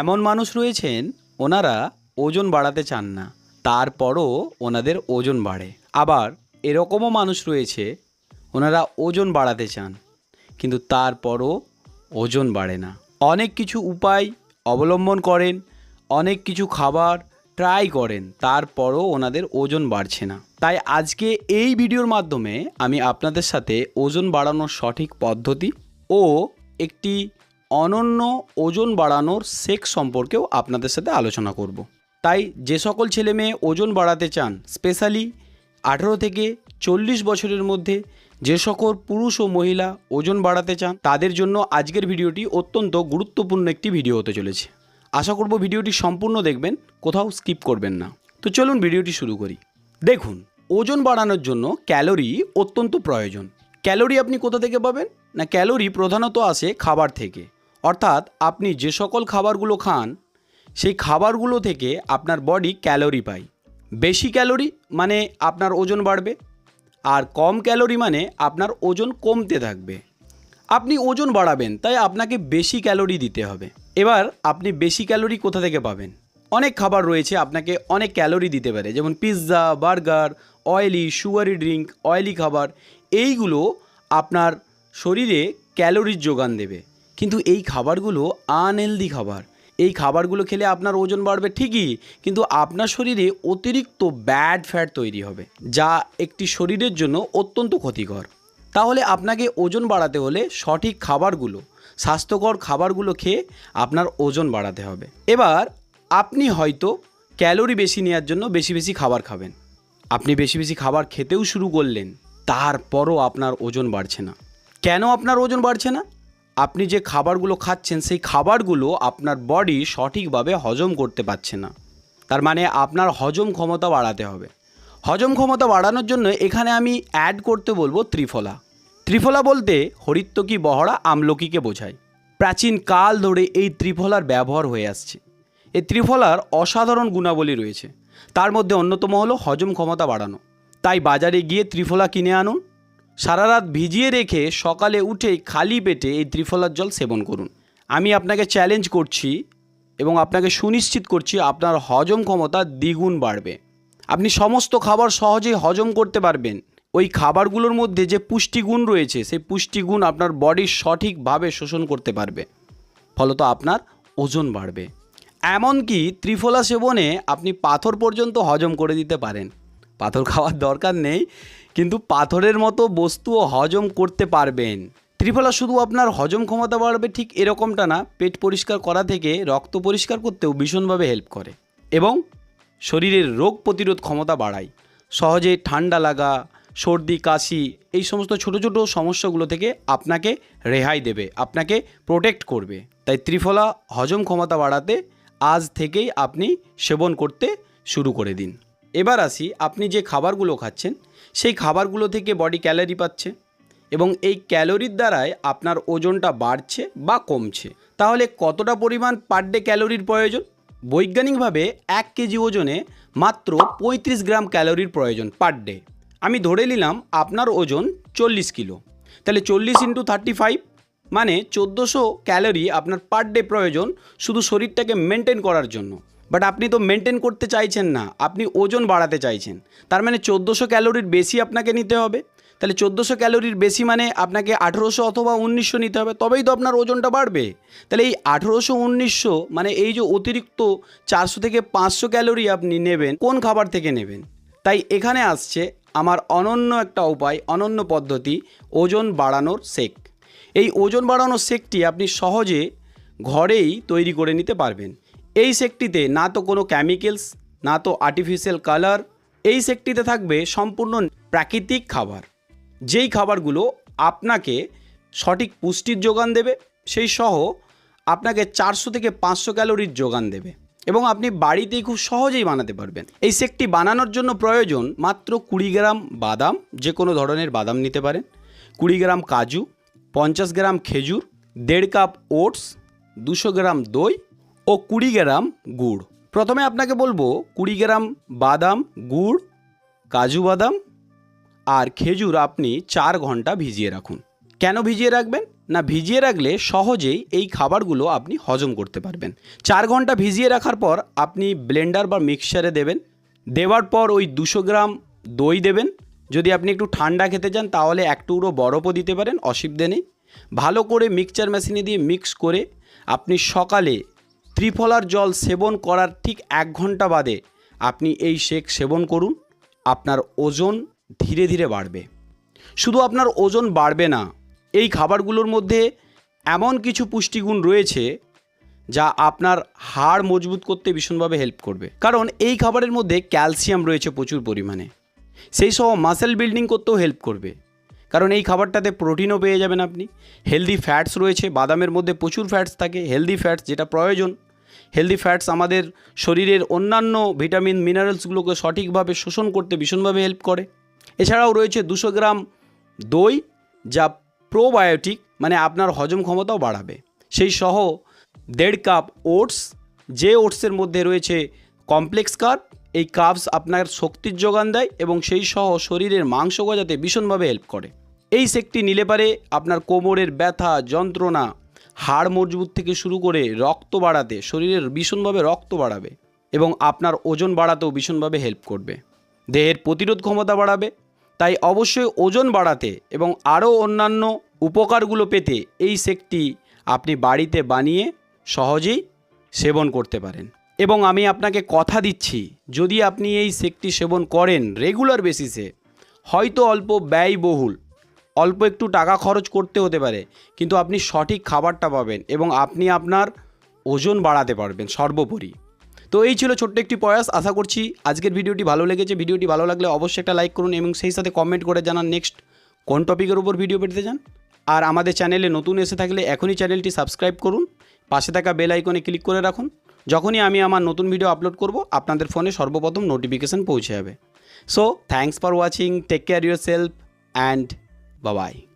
এমন মানুষ রয়েছেন, ওনারা ওজন বাড়াতে চান না, তারপরও ওনাদের ওজন বাড়ে। আবার এরকমও মানুষ রয়েছে, ওনারা ওজন বাড়াতে চান, কিন্তু তারপরও ওজন বাড়ে না। অনেক কিছু উপায় অবলম্বন করেন, অনেক কিছু খাবার ট্রাই করেন, তারপরও ওনাদের ওজন বাড়ছে না। তাই আজকে এই ভিডিওর মাধ্যমে আমি আপনাদের সাথে ওজন বাড়ানোর সঠিক পদ্ধতি ও একটি অনন্য ওজন বাড়ানোর সেক সম্পর্কেও আপনাদের সাথে আলোচনা করব। তাই যে সকল ছেলে মেয়ে ওজন বাড়াতে চান, স্পেশালি আঠেরো থেকে চল্লিশ বছরের মধ্যে যে সকল পুরুষ ও মহিলা ওজন বাড়াতে চান, তাদের জন্য আজকের ভিডিওটি অত্যন্ত গুরুত্বপূর্ণ একটি ভিডিও হতে চলেছে। আশা করব ভিডিওটি সম্পূর্ণ দেখবেন, কোথাও স্কিপ করবেন না। তো চলুন ভিডিওটি শুরু করি। দেখুন, ওজন বাড়ানোর জন্য ক্যালোরি অত্যন্ত প্রয়োজন। ক্যালোরি আপনি কোথা থেকে পাবেন? না, ক্যালোরি প্রধানত আসে খাবার থেকে। অর্থাৎ আপনি যে সকল খাবারগুলো খান, সেই খাবারগুলো থেকে আপনার বডি ক্যালোরি পায়। বেশি ক্যালোরি মানে আপনার ওজন বাড়বে, আর কম ক্যালোরি মানে আপনার ওজন কমতে থাকবে। আপনি ওজন বাড়াবেন, তাই আপনাকে বেশি ক্যালোরি দিতে হবে। এবার আপনি বেশি ক্যালোরি কোথা থেকে পাবেন? অনেক খাবার রয়েছে, আপনাকে অনেক ক্যালোরি দিতে পারে, যেমন pizza burger oily sugary drink oily খাবার। এইগুলো আপনার শরীরে ক্যালোরির যোগান দেবে। কিন্তু এই খাবারগুলো আনহেলদি খাবার। এই খাবারগুলো খেলে আপনার ওজন বাড়বে ঠিকই, কিন্তু আপনার শরীরে অতিরিক্ত ব্যাড ফ্যাট তৈরি হবে, যা একটি শরীরের জন্য অত্যন্ত ক্ষতিকর। তাহলে আপনাকে ওজন বাড়াতে হলে সঠিক খাবারগুলো, স্বাস্থ্যকর খাবারগুলো খেয়ে আপনার ওজন বাড়াতে হবে। এবার আপনি হয়তো ক্যালোরি বেশি নেওয়ার জন্য বেশি বেশি খাবার খাবেন। আপনি বেশি বেশি খাবার খেতেও শুরু করলেন, তারপরও আপনার ওজন বাড়ছে না। কেন আপনার ওজন বাড়ছে না? আপনি যে খাবারগুলো খাচ্ছেন, সেই খাবারগুলো আপনার বডি সঠিকভাবে হজম করতে পারছে না। তার মানে আপনার হজম ক্ষমতা বাড়াতে হবে। হজম ক্ষমতা বাড়ানোর জন্য এখানে আমি অ্যাড করতে বলব ত্রিফলা। ত্রিফলা বলতে হরিত্তকি বহড়া আমলকিকে বোঝায়। প্রাচীন কাল ধরে এই ত্রিফলার ব্যবহার হয়ে আসছে। এই ত্রিফলার অসাধারণ গুণাবলী রয়েছে। তার মধ্যে অন্যতম হলো হজম ক্ষমতা বাড়ানো। তাই বাজারে গিয়ে ত্রিফলা কিনে আনুন। সারা রাত ভিজিয়ে রেখে সকালে উঠেই খালি পেটে এই ত্রিফলার জল সেবন করুন। আমি আপনাকে চ্যালেঞ্জ করছি এবং আপনাকে সুনিশ্চিত করছি আপনার হজম ক্ষমতা দ্বিগুণ বাড়বে। আপনি সমস্ত খাবার সহজেই হজম করতে পারবেন। ওই খাবারগুলোর মধ্যে যে পুষ্টিগুণ রয়েছে, সেই পুষ্টিগুণ আপনার বডি সঠিকভাবে শোষণ করতে পারবে। ফলত আপনার ওজন বাড়বে। এমনকি ত্রিফলা সেবনে আপনি পাথর পর্যন্ত হজম করে দিতে পারেন। পাথর খাওয়ার দরকার নেই। কিন্তু পাথরের মতো বস্তুও হজম করতে পারবেন। ত্রিফলা শুধু আপনার হজম ক্ষমতা বাড়বে ঠিক এরকমটা না, পেট পরিষ্কার করা থেকে রক্ত পরিষ্কার করতেও ভীষণভাবে হেল্প করে এবং শরীরের রোগ প্রতিরোধ ক্ষমতা বাড়ায়। সহজে ঠান্ডা লাগা, সর্দি, কাশি এই সমস্ত ছোট ছোট সমস্যাগুলো থেকে আপনাকে রেহাই দেবে, আপনাকে প্রোটেক্ট করবে। তাই ত্রিফলা হজম ক্ষমতা বাড়াতে আজ থেকেই আপনি সেবন করতে শুরু করে দিন। এবার আসি আপনি যে খাবারগুলো খাচ্ছেন, সেই খাবারগুলো থেকে বডি ক্যালোরি পাচ্ছে এবং এই ক্যালোরির দ্বারাই আপনার ওজনটা বাড়ছে বা কমছে। তাহলে কতটা পরিমাণ পার ডে ক্যালোরির প্রয়োজন? বৈজ্ঞানিকভাবে এক কেজি ওজনে মাত্র পঁয়ত্রিশ গ্রাম ক্যালোরির প্রয়োজন পার ডে আমি ধরে নিলাম আপনার ওজন চল্লিশ কিলো। তাহলে চল্লিশ ইন্টু থার্টি ফাইভ মানে চোদ্দোশো ক্যালোরি আপনার পার ডে প্রয়োজন শুধু শরীরটাকে মেনটেন করার জন্য। বাট আপনি তো মেনটেন করতে চাইছেন না। আপনি ওজন বাড়াতে চাইছেন। তার মানে চোদ্দোশো ক্যালোরির বেশি আপনাকে নিতে হবে। তাহলে চোদ্দোশো ক্যালোরির বেশি মানে আপনাকে আঠেরোশো অথবা উনিশশো নিতে হবে, তবেই তো আপনার ওজনটা বাড়বে। তাহলে এই আঠেরোশো, উনিশশো মানে এই যে অতিরিক্ত চারশো থেকে পাঁচশো ক্যালোরি আপনি নেবেন, কোন খাবার থেকে নেবেন? তাই এখানে আসছে আমার অনন্য একটা উপায়, অনন্য পদ্ধতি, ওজন বাড়ানোর শেক। এই ওজন বাড়ানোর শেকটি আপনি সহজে ঘরেই তৈরি করে নিতে পারবেন। এই শেকটিতে না তো কোনো কেমিক্যালস না তো আর্টিফিশিয়াল কালার এই শেকটিতে থাকবে সম্পূর্ণ প্রাকৃতিক খাবার। যেই খাবারগুলো আপনাকে সঠিক পুষ্টির যোগান দেবে, সেই সহ আপনাকে চারশো থেকে পাঁচশো ক্যালোরির যোগান দেবে এবং আপনি বাড়িতেই খুব সহজেই বানাতে পারবেন। এই শেকটি বানানোর জন্য প্রয়োজন মাত্র কুড়ি গ্রাম বাদাম, যে কোনো ধরনের বাদাম নিতে পারেন। কুড়ি গ্রাম কাজু, পঞ্চাশ গ্রাম খেজুর, দেড় কাপ ওটস, দুশো গ্রাম দই ও কুড়ি গ্রাম গুড়। প্রথমে আপনাকে বলব কুড়ি গ্রাম বাদাম, গুড়, কাজু বাদাম আর খেজুর আপনি চার ঘণ্টা ভিজিয়ে রাখুন। কেন ভিজিয়ে রাখবেন? না, ভিজিয়ে রাখলে সহজেই এই খাবারগুলো আপনি হজম করতে পারবেন। চার ঘণ্টা ভিজিয়ে রাখার পর আপনি ব্লেন্ডার বা মিক্সচারে দেবেন। দেওয়ার পর ওই দুশো গ্রাম দই দেবেন। যদি আপনি একটু ঠান্ডা খেতে চান তাহলে এক টুকরো বরফও দিতে পারেন, অসুবিধে নেই। ভালো করে মিক্সচার মেশিনে দিয়ে মিক্স করে আপনি সকালে ত্রিফলার জল সেবন করার ঠিক এক ঘণ্টা বাদে আপনি এই শেক সেবন করুন, আপনার ওজন ধীরে ধীরে বাড়বে। শুধু আপনার ওজন বাড়বে না, এই খাবারগুলোর মধ্যে এমন কিছু পুষ্টিগুণ রয়েছে যা আপনার হাড় মজবুত করতে ভীষণভাবে হেল্প করবে। কারণ এই খাবারের মধ্যে ক্যালসিয়াম রয়েছে প্রচুর পরিমাণে। সেই সহ মাসেল বিল্ডিং করতেও হেল্প করবে। কারণ এই খাবারটাতে প্রোটিনও পেয়ে যাবেন আপনি। হেলদি ফ্যাটস রয়েছে, বাদামের মধ্যে প্রচুর ফ্যাটস থাকে হেলদি ফ্যাটস যেটা প্রয়োজন। হেলদি ফ্যাটস আমাদের শরীরের অন্যান্য ভিটামিন মিনারেলসগুলোকে সঠিকভাবে শোষণ করতে ভীষণভাবে হেল্প করে। এছাড়াও রয়েছে দুশো গ্রাম দই, যা প্রোবায়োটিক মানে আপনার হজম ক্ষমতাও বাড়াবে। সেই সহ দেড় কাপ ওটস যে ওটসের মধ্যে রয়েছে কমপ্লেক্স কার্ব এই কার্বস আপনার শক্তির যোগান দেয় এবং সেই সহ শরীরের মাংস গজাতে ভীষণভাবে হেল্প করে। এই সেকটি নিলে পারে আপনার কোমরের ব্যথা, যন্ত্রণা, হাড় মজবুত থেকে শুরু করে রক্ত বাড়াতে, শরীরের ভীষণভাবে রক্ত বাড়াবে এবং আপনার ওজন বাড়াতেও ভীষণভাবে হেল্প করবে। দেহের প্রতিরোধ ক্ষমতা বাড়াবে, তাই অবশ্যই ওজন বাড়াতে এবং আরও অন্যান্য উপকারগুলো পেতে এই সেকটি আপনি বাড়িতে বানিয়ে সহজেই সেবন করতে পারেন। এবং আমি আপনাকে কথা দিচ্ছি, যদি আপনি এই সেকটি সেবন করেন রেগুলার বেসিসে হয়তো অল্প ব্যয়বহুল অল্প একটু টাকা খরচ করতে হতে পারে, কিন্তু আপনি সঠিক খাবারটা পাবেন এবং আপনি আপনার ওজন বাড়াতে পারবেন সর্বোপরি। তো এই ছিল ছোট্ট একটি প্রয়াস, আশা করছি আজকের ভিডিওটি ভালো লেগেছে। ভিডিওটি ভালো লাগলে অবশ্যই একটা লাইক করুন এবং সেই সাথে কমেন্ট করে জানান নেক্সট কোন টপিকের উপর ভিডিও পেতে চান। আর আমাদের চ্যানেলে নতুন এসে থাকলে এখনই চ্যানেলটি সাবস্ক্রাইব করুন, পাশে থাকা বেল আইকনে ক্লিক করে রাখুন। যখনই আমি আমার নতুন ভিডিও আপলোড করব, আপনাদের ফোনে সর্বপ্রথম নোটিফিকেশান পৌঁছে যাবে। So thanks for watching take care yourself and Bye-bye.